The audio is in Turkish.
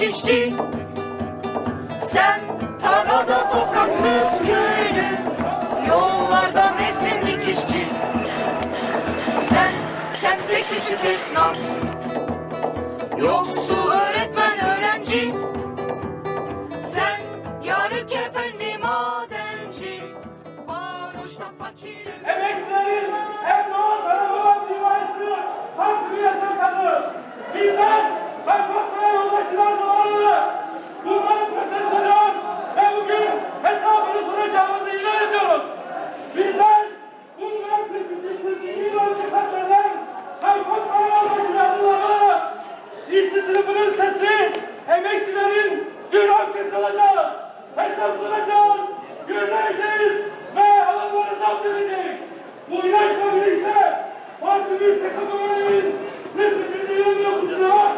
olmuş Sen tarlada topraksız köylü Yollarda mevsimlik işçi. Sen sen semtte küçük esnaf Yoksul işçi sınıfının sesi, emekçilerin gün arkası olacağız. Hesap soracağız, gürleyeceğiz ve alanları zapt edeceğiz. Bu inanç ve bilinçle partimiz tekabürünün nefretini yol yokuşuna